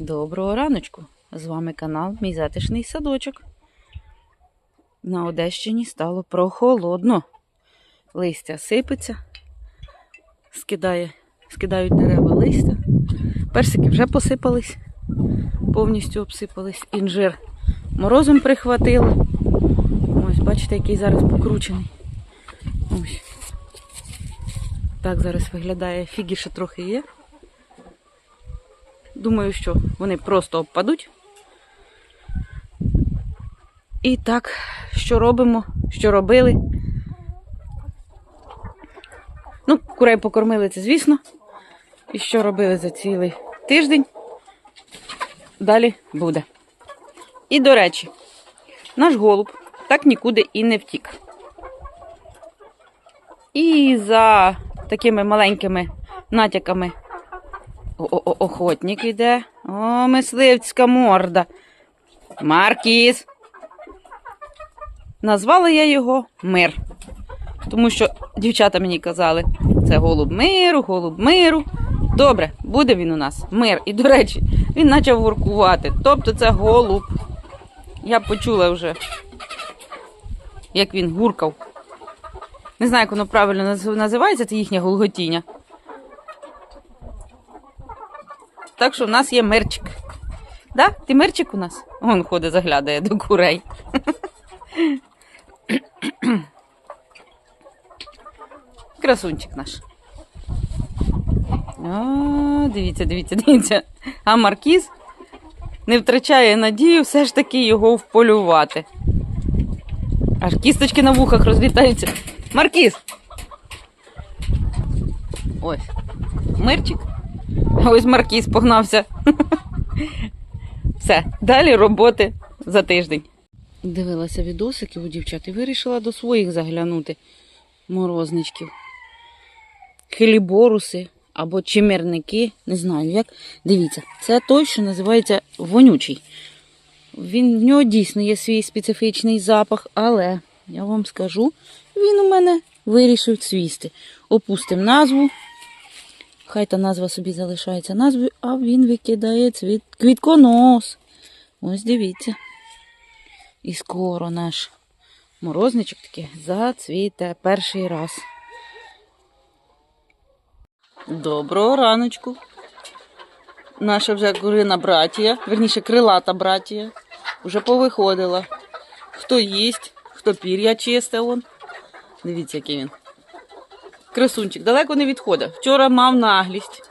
Доброго раночку! З вами канал Мій затишний садочок. На Одещині стало прохолодно. Листя сипеться, скидає, скидають дерева листя. Персики вже посипались, повністю обсипались. Інжир морозом прихватили. Ось, бачите, який зараз покручений. Ось. Так зараз виглядає. Фіги ще трохи є. Думаю, що вони просто обпадуть. І так, що робимо, що робили. Ну, курей покормили це, звісно. І що робили за цілий тиждень. Далі буде. І, до речі, наш голуб так нікуди і не втік. І за такими маленькими натяками о, охотник йде. О, мисливська морда. Маркіз. Назвала я його Мир. Тому що дівчата мені казали, це голуб миру, голуб миру. Добре, буде він у нас мир. І, до речі, він почав воркувати. Тобто це голуб. Я почула вже, як він гуркав. Не знаю, як воно правильно називається, це їхнє гулготіння. Так що в нас є мирчик. Да? Ти мирчик у нас? Он ходить, заглядає до курей. Красунчик наш. О, дивіться, дивіться, дивіться. А Маркіз не втрачає надію все ж таки його вполювати. Аж кісточки на вухах розлітаються. Маркіз! Ось. Мирчик. Ось Маркіз погнався. Все, далі роботи за тиждень. Дивилася відосики у дівчат і вирішила до своїх заглянути морозничків. Хеліборуси або чимерники, не знаю як. Дивіться, це той, що називається вонючий. Він, в нього дійсно є свій специфічний запах, але я вам скажу, він у мене вирішив цвісти. Опустимо назву. Хай та назва собі залишається назвою, а він викидає цвіт... квітконос. Ось дивіться. І скоро наш морозничок таки зацвіте перший раз. Доброго раночку. Наша вже курина братія, верніше крилата братія, вже повиходила. Хто їсть, хто пір'я чисте он. Дивіться, який він. Красунчик, далеко не відходить. Вчора мав наглість.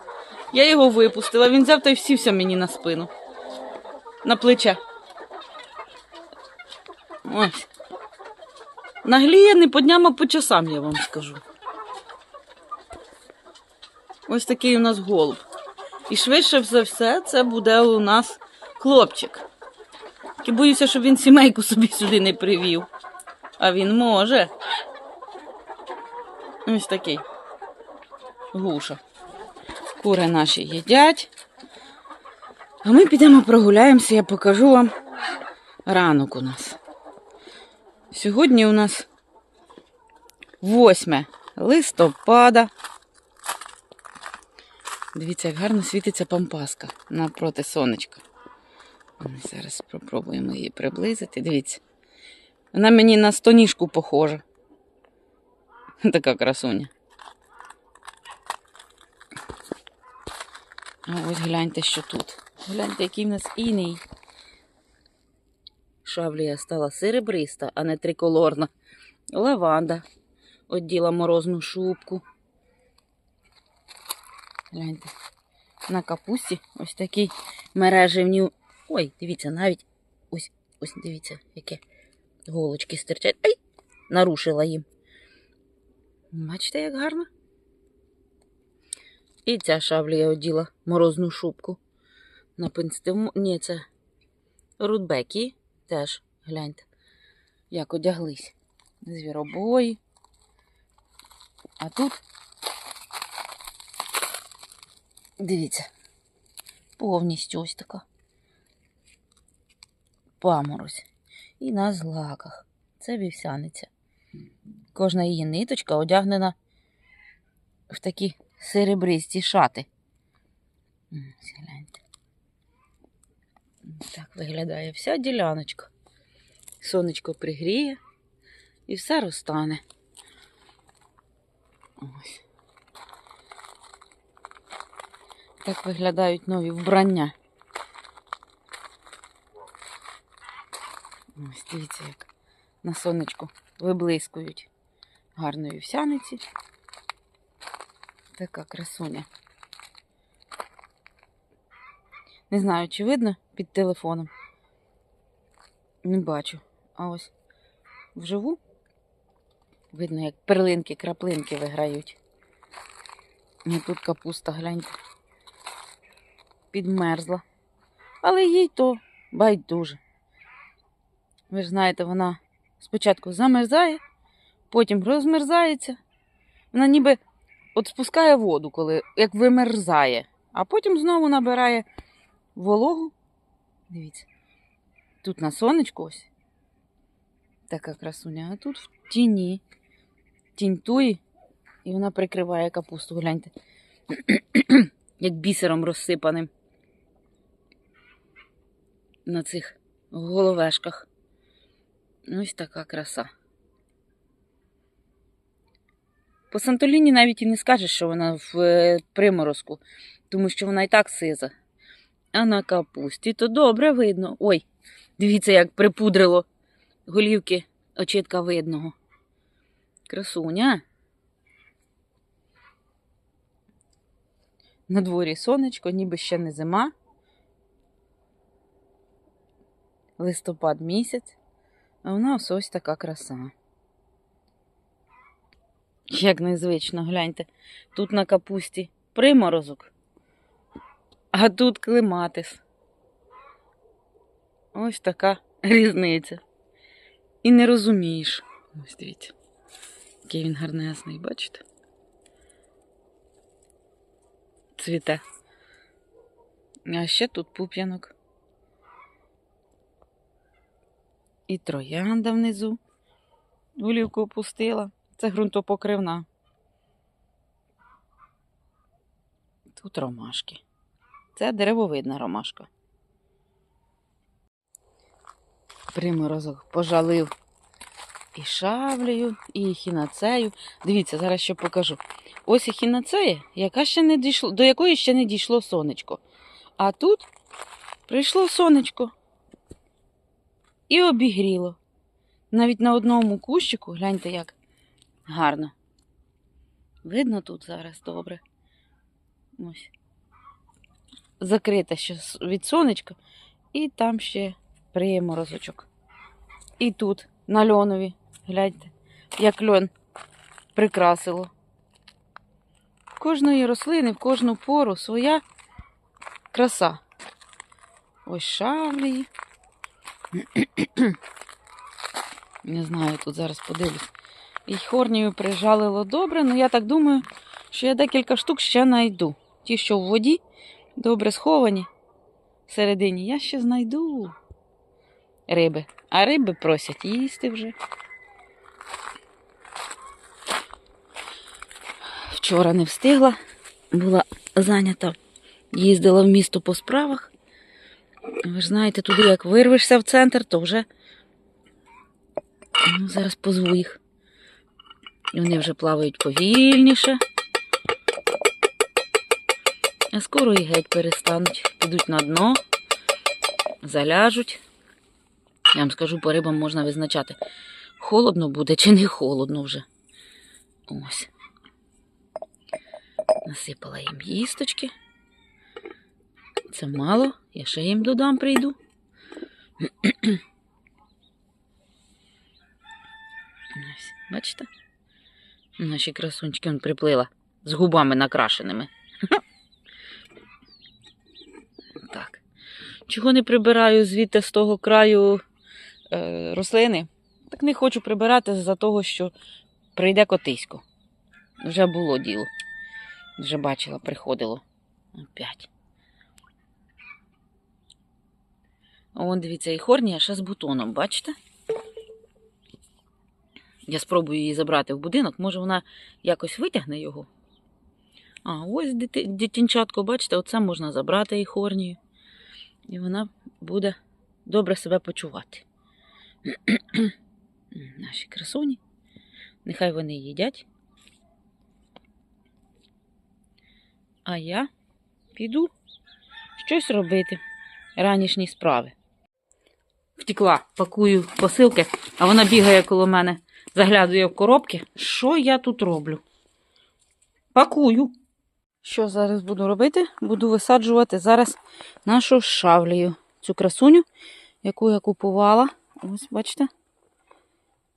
Я його випустила, він взяв та й всівся мені на спину. На плече. Ось. Нагліє не по дням, а по часам, я вам скажу. Ось такий у нас голуб. І швидше за все це буде у нас хлопчик. Боюся, щоб він сімейку собі сюди не привів. А він може. Ось такий. Гуша. Кури наші їдять. А ми підемо прогуляємося, я покажу вам ранок у нас. Сьогодні у нас 8 листопада. Дивіться, як гарно світиться пампаска напроти сонечка. Зараз спробуємо її приблизити. Дивіться. Вона мені на стоніжку похожа. Така красуня. А ось гляньте, що тут. Гляньте, який в нас іній. Шавлія стала серебриста, а не триколорна. Лаванда оділа морозну шубку. Гляньте. На капусті ось такі мереживні. Ой, дивіться, навіть ось, ось дивіться, яке голочки стирчать. Ай! Нарушила їм. Бачите, як гарно? І ця шавлія оділа морозну шубку. На пинстиму. Ні, це рудбекі теж, гляньте, як одяглись. Звіробої. А тут, дивіться, повністю ось така. Паморозь. І на злаках. Це вівсяниця. Кожна її ниточка одягнена в такі серебристі шати. Так виглядає вся діляночка. Сонечко пригріє і все розтане. Ось. Так виглядають нові вбрання. Ось дивіться, як на сонечку виблискують гарної вівсяниці. Така красуня. Не знаю, чи видно під телефоном. Не бачу. А ось вживу видно, як перлинки, краплинки виграють. І тут капуста, гляньте. Підмерзла. Але їй то байдуже. Ви ж знаєте, вона спочатку замерзає, потім розмерзається. Вона ніби от спускає воду, коли як вимерзає, а потім знову набирає вологу. Дивіться. Тут на сонечку ось. Така красуня, а тут в тіні. Тінь туї, і вона прикриває капусту, гляньте. Як бісером розсипаним на цих головешках. Ось така краса. По Сантоліні навіть і не скажеш, що вона в е, приморозку, тому що вона і так сиза. А на капусті то добре видно. Ой, дивіться, як припудрило голівки очітка видного. Красуня. На дворі сонечко, ніби ще не зима. Листопад місяць, а вона ось ось така краса. Як незвично, гляньте. Тут на капусті приморозок, а тут клематис. Ось така різниця. І не розумієш. Ось дивіться, який він гарнесний, бачите? Цвіте. А ще тут пуп'янок. І троянда внизу. Олівку опустила. Це ґрунтопокривна. Тут ромашки. Це деревовидна ромашка. Приморозок пожалив і шавлею, і хінацею. Дивіться, зараз ще покажу. Ось і хінацея, яка ще не дійшло, до якої ще не дійшло сонечко. А тут прийшло сонечко і обігріло. Навіть на одному кущику, гляньте, як гарно. Видно тут зараз добре. Ось. Закрита ще від сонечка, і там ще приморозочок. І тут, на льонові, гляньте, як льон прикрасило. Кожної рослини, в кожну пору своя краса. Ось шавлії. Не знаю, тут зараз подивлюсь. І хорнію прижалило добре, але я так думаю, що я декілька штук ще знайду. Ті, що в воді, добре сховані всередині, я ще знайду риби. А риби просять їсти вже. Вчора не встигла, була зайнята, їздила в місто по справах. Ви ж знаєте, туди як вирвешся в центр, то вже ну, зараз позву їх. І вони вже плавають повільніше. А скоро і геть перестануть, підуть на дно, заляжуть. Я вам скажу, по рибам можна визначати, холодно буде чи не холодно вже. Ось. Насипала їм їсточки. Це мало, я ще їм додам прийду. Ось, бачите? Наші красунчики он приплила з губами накрашеними. Так. Чого не прибираю звідти з того краю е, рослини? Так не хочу прибирати за того, що прийде котисько. Вже було діло. Вже бачила, приходило. Опять. Вон, дивіться, і хорнія ще з бутоном, бачите? Я спробую її забрати в будинок, може вона якось витягне його. А, ось дити- дитинчатко, бачите, оце можна забрати і хорнію. І вона буде добре себе почувати. Наші красуні. Нехай вони їдять. А я піду щось робити. Ранішні справи. Втекла, пакую посилки, а вона бігає коло мене, заглядує в коробки. Що я тут роблю? Пакую. Що зараз буду робити? Буду висаджувати зараз нашу шавлію. Цю красуню, яку я купувала. Ось, бачите?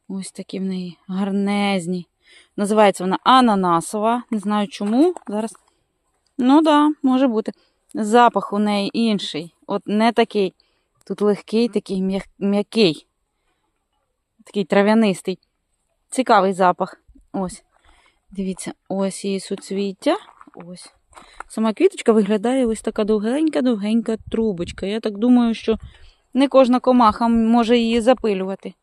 Ось такі в неї гарнезні. Називається вона ананасова. Не знаю чому. Зараз. Ну да, може бути. Запах у неї інший. От не такий. Тут легкий, такий м'який. Такий трав'янистий. Цікавий запах. Ось. Дивіться, ось її суцвіття. Ось. Сама квіточка виглядає ось така довгенька-довгенька трубочка. Я так думаю, що не кожна комаха може її запилювати.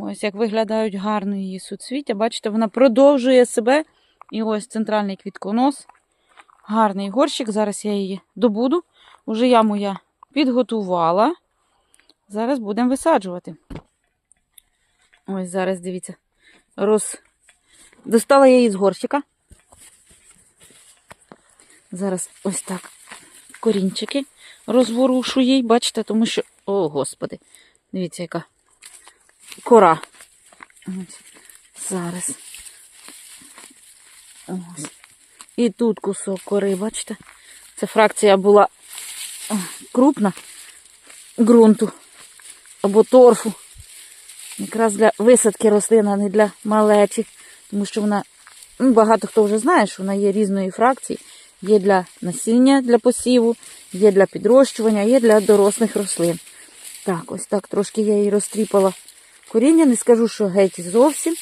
Ось як виглядають гарно її суцвіття. Бачите, вона продовжує себе. І ось центральний квітконос. Гарний горщик. Зараз я її добуду. Уже я підготувала. Зараз будемо висаджувати. Ось зараз дивіться. Роз... Достала я її з горщика. Зараз ось так корінчики розворушу їй, бачите, тому що. О, господи, дивіться, яка кора. Ось. Зараз. Ось. І тут кусок кори, бачите? Це фракція була крупна ґрунту або торфу. Якраз для висадки рослин, а не для малечі. Тому що вона, ну, багато хто вже знає, що вона є різної фракції. Є для насіння для посіву, є для підрощування, є для дорослих рослин. Так, ось так трошки я її розтріпала коріння. Не скажу, що геть зовсім.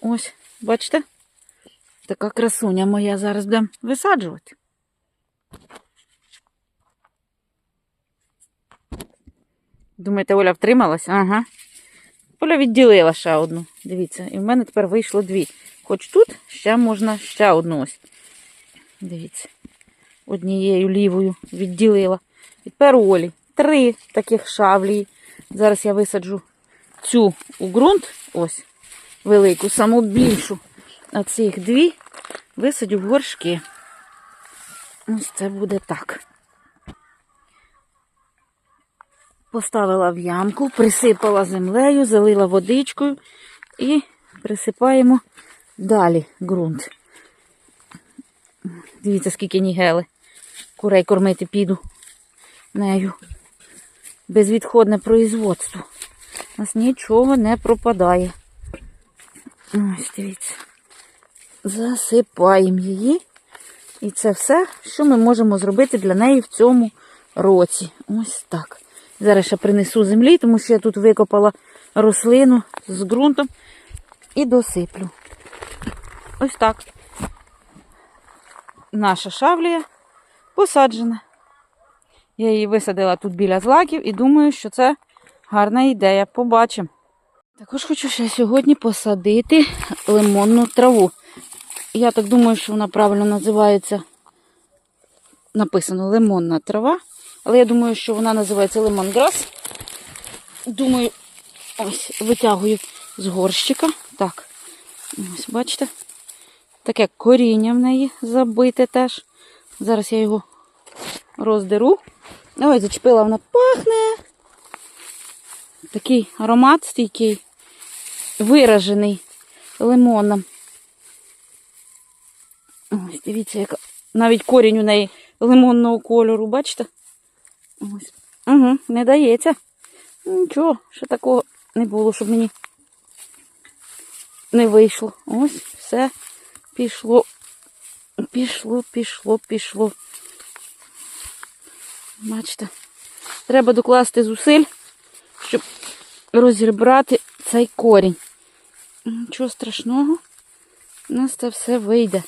Ось, бачите? Така красуня моя зараз будемо висаджувати. Думаєте, Оля втрималась? Ага. Оля відділила ще одну. Дивіться, і в мене тепер вийшло дві. Хоч тут ще можна ще одну ось. Дивіться. Однією лівою відділила. І тепер у Олі три таких шавлії. Зараз я висаджу цю у ґрунт, ось, велику, саму більшу. А цих дві висадю в горшки. Ось це буде так. Поставила в ямку, присипала землею, залила водичкою і присипаємо далі ґрунт. Дивіться, скільки нігели. Курей кормити піду нею. Безвідходне производство. У нас нічого не пропадає. Ось, дивіться. Засипаємо її. І це все, що ми можемо зробити для неї в цьому році. Ось так. Зараз ще принесу землі, тому що я тут викопала рослину з ґрунтом і досиплю. Ось так. Наша шавлія посаджена. Я її висадила тут біля злаків і думаю, що це гарна ідея. Побачимо. Також хочу ще сьогодні посадити лимонну траву. Я так думаю, що вона правильно називається. Написано лимонна трава. Але я думаю, що вона називається лимонграс. Думаю, ось витягую з горщика. Так, ось бачите. Таке коріння в неї забите теж. Зараз я його роздеру. Ой, зачепила, вона пахне. Такий аромат стійкий, виражений лимоном. Ось, дивіться, яка навіть корінь у неї лимонного кольору, бачите? Ось. Угу, не дається. Нічого, ще такого не було, щоб мені не вийшло. Ось, все пішло. Пішло, пішло, пішло. Бачите, треба докласти зусиль, щоб розібрати цей корінь. Нічого страшного, у нас це все вийде.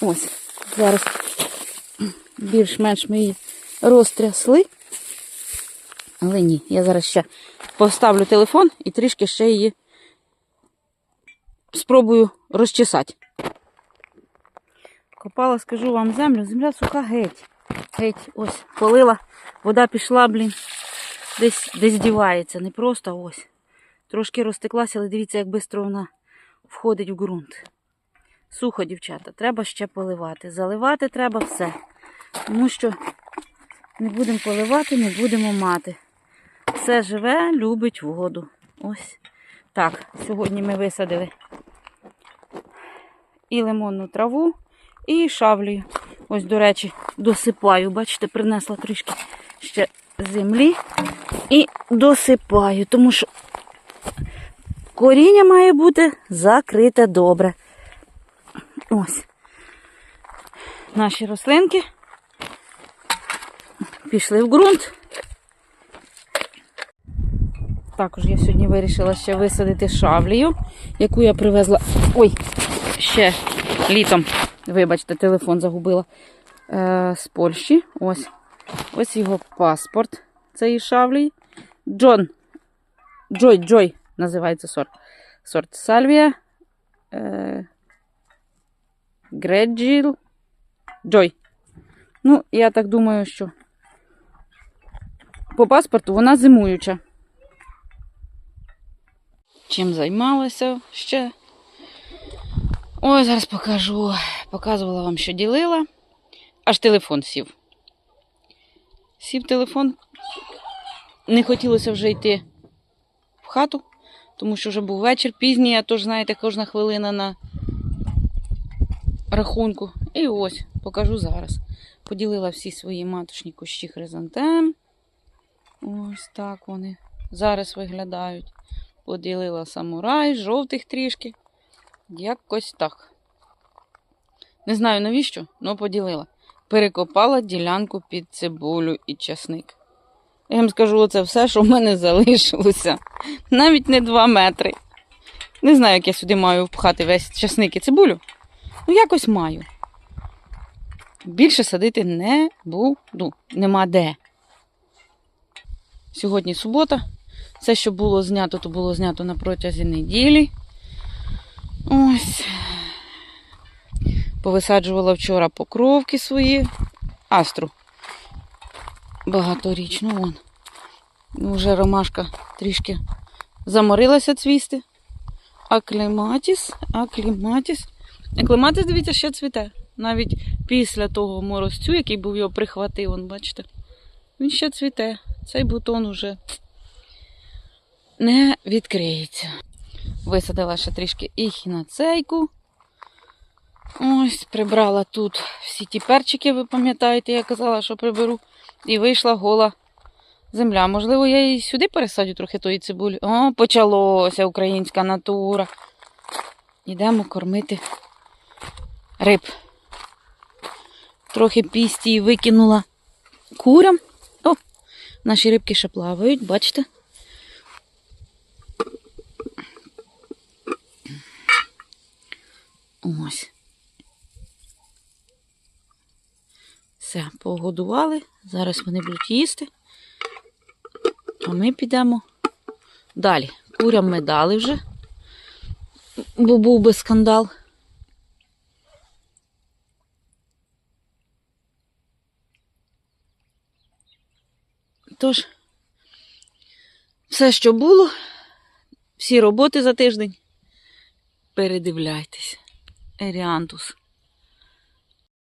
Ось, зараз більш-менш ми її розтрясли. Але ні, я зараз ще поставлю телефон і трішки ще її спробую розчесати. Копала, скажу вам, землю, земля суха геть. Геть, ось, полила, вода пішла, блін. Десь, десь дівається, не просто ось. Трошки розтеклася, але дивіться, як швидко вона входить в ґрунт. Сухо, дівчата, треба ще поливати. Заливати треба все. Тому що не будемо поливати, не будемо мати. Все живе, любить воду. Ось так. Сьогодні ми висадили і лимонну траву, і шавлею. Ось, до речі, досипаю. Бачите, принесла трішки ще землі і досипаю, тому що коріння має бути закрите добре. Ось. Наші рослинки пішли в ґрунт. Також я сьогодні вирішила ще висадити шавлію, яку я привезла. Ой, ще літом. Вибачте, телефон загубила. Е, з Польщі. Ось. Ось його паспорт цієї шавлії. Джон. Джой, Джой називається сорт. Сорт Сальвія. Е, Греджіл. Джой. Ну, я так думаю, що по паспорту вона зимуюча. Чим займалася ще? Ой, зараз покажу. Показувала вам, що ділила. Аж телефон сів. Сів телефон. Не хотілося вже йти в хату, тому що вже був вечір пізній, а тож, знаєте, кожна хвилина на рахунку. І ось, покажу зараз. Поділила всі свої маточні кущі хризантем. Ось так вони зараз виглядають. Поділила самурай, жовтих трішки. Якось так. Не знаю навіщо, але поділила. Перекопала ділянку під цибулю і часник. Я вам скажу, оце все, що в мене залишилося. Навіть не 2 метри. Не знаю, як я сюди маю впхати весь часник і цибулю. Ну, якось маю. Більше садити не буду. Нема де. Сьогодні субота. Все, що було знято, то було знято на протязі неділі. Ось. Повисаджувала вчора покровки свої. Астру. Багаторічну вон. Ну, Вже ромашка трішки заморилася цвісти. Аклематіс, аклематіс. Аклематіс, дивіться, ще цвіте. Навіть після того морозцю, який був його прихватив, вон, бачите, він ще цвіте. Цей бутон уже не відкриється. Висадила ще трішки ехінацейку. Ось, прибрала тут всі ті перчики, ви пам'ятаєте, я казала, що приберу. І вийшла гола земля. Можливо, я її сюди пересадю трохи тої цибулі. О, почалося українська натура. Йдемо кормити риб. Трохи пісті викинула курям. Наші рибки ще плавають, бачите? Ось. Все, погодували. Зараз вони будуть їсти. А ми підемо далі. Курям ми дали вже, бо був би скандал. Все, що було, всі роботи за тиждень, передивляйтесь. Еріантус.